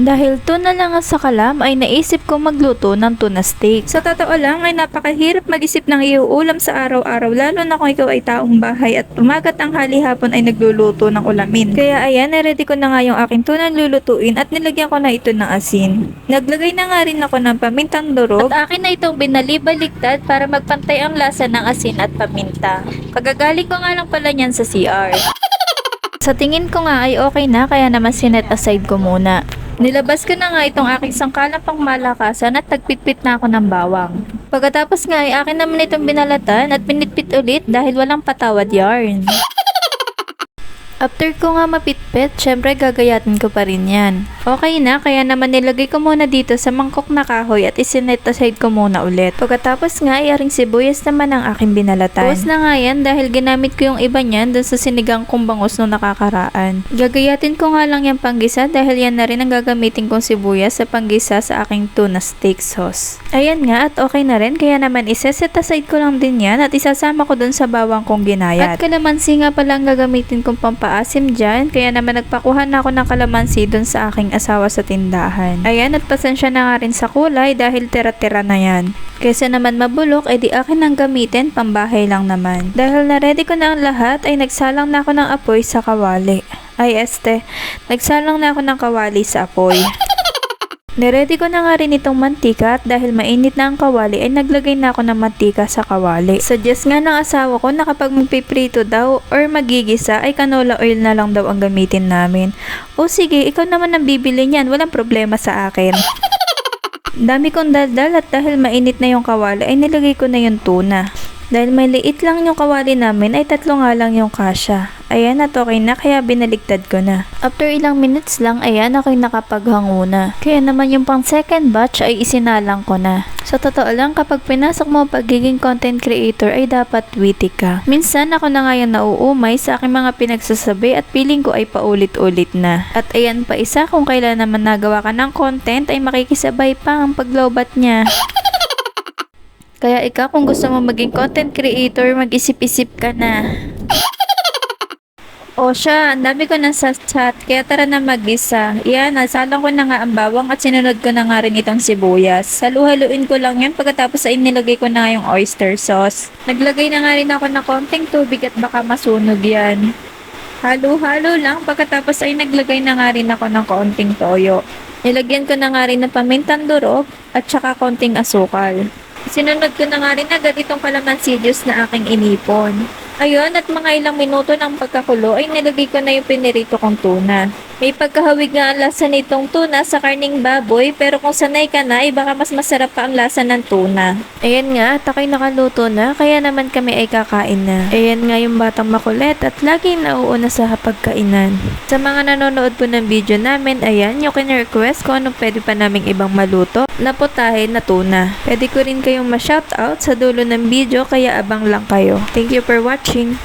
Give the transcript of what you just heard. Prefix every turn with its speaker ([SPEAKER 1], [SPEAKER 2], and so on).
[SPEAKER 1] Dahil tuna lang ang sa kalam ay naisip kong magluto ng tuna steak. Sa totoo lang ay napakahirap mag-isip ng iuulam sa araw-araw lalo na kung ikaw ay taong bahay at umagat ang hali hapon ay nagluluto ng ulamin. Kaya ayan, ready ko na nga yung aking tuna lulutuin at nilagyan ko na ito ng asin. Naglagay na nga rin ako ng pamintang durog at akin na itong binalibaliktad para magpantay ang lasa ng asin at paminta. Pagagaling ko nga lang pala niyan sa CR. Sa tingin ko nga ay okay na kaya naman sinet aside ko muna. Nilabas ko na nga itong aking sangkalang pang malakasan at tagpitpit na ako ng bawang. Pagkatapos nga ay akin naman itong binalatan at pinitpit ulit dahil walang patawad yarn. After ko nga mapitpit, syempre gagayatin ko pa rin yan. Okay na, kaya naman nilagay ko muna dito sa mangkok na kahoy at isinet aside ko muna ulit. Pagkatapos nga, iaring sibuyas naman ang aking binalatan. Tapos na nga yan dahil ginamit ko yung iba niyan dun sa sinigang kong bangus nung nakakaraan. Gagayatin ko nga lang yung panggisa dahil yan na rin ang gagamitin kong sibuyas sa panggisa sa aking tuna steak sauce. Ayan nga at okay na rin kaya naman iseset aside ko lang din yan at isasama ko dun sa bawang kong ginayat. At kalamansi nga pala ang gagamitin kong pampaasim dyan kaya naman nagpakuha na ako ng kalamansi dun sa aking asawa sa tindahan. Ayan at pasensya na nga rin sa kulay dahil tira-tira na yan. Kesa naman mabulok ay di akin ang gamitin pambahay lang naman. Dahil na-ready ko na ang lahat ay nagsalang na ako ng apoy sa kawali. Ay este, nagsalang na ako ng kawali sa apoy. Niready ko na nga rin itong mantika at dahil mainit na ang kawali ay naglagay na ako ng mantika sa kawali. Suggest nga ng asawa ko na kapag magpiprito daw or magigisa ay canola oil na lang daw ang gamitin namin. O sige, ikaw naman ang bibili niyan, walang problema sa akin. Dami kong daldal at dahil mainit na yung kawali ay nilagay ko na yung tuna. Dahil may liit lang yung kawali namin ay tatlo nga lang yung kasya. Ayan at okay na kaya binaligtad ko na. After ilang minutes lang ayan ako'y nakapaghango na. Kaya naman yung pang second batch ay isinalang ko na. Sa totoo lang kapag pinasok mo pagiging content creator ay dapat witty ka. Minsan ako na nga yung nauumay sa aking mga pinagsasabi at feeling ko ay paulit-ulit na. At ayan pa isa kung kailan naman nagawa ka ng content ay makikisabay pa ang paglowbat niya. Kaya ikaw kung gusto mo maging content creator, mag-isip-isip ka na. O siya, ang dami ko na sa chat, kaya tara na mag-isa. Yan, nasalang ko na nga ang bawang at sinunod ko na nga rin itong sibuyas. Saluhaluin ko lang yan pagkatapos ay nilagay ko na nga yung oyster sauce. Naglagay na nga rin ako ng konting tubig at baka masunog yan. Halo-halo lang pagkatapos ay naglagay na nga rin ako ng konting toyo. Nilagyan ko na nga rin ng pamintang durog at saka konting asukal. Sinunod ko na nga rin agad itong kalamansi juice na aking inipon. Ayun, at mga ilang minuto ng pagkakulo ay nilagay ko na yung pinirito kong tuna. May pagkahawig nga ang lasa nitong tuna sa karning baboy pero kung sanay ka na ay baka mas masarap pa ang lasa ng tuna. Ayan nga, at ako'y nakaluto na kaya naman kami ay kakain na. Ayan nga yung batang makulit at laging nauuna sa pagkainan. Sa mga nanonood po ng video namin, ayan, yung request kung anong pwede pa naming ibang maluto na putahe na tuna. Pwede ko rin kayong ma-shoutout sa dulo ng video kaya abang lang kayo. Thank you for watching.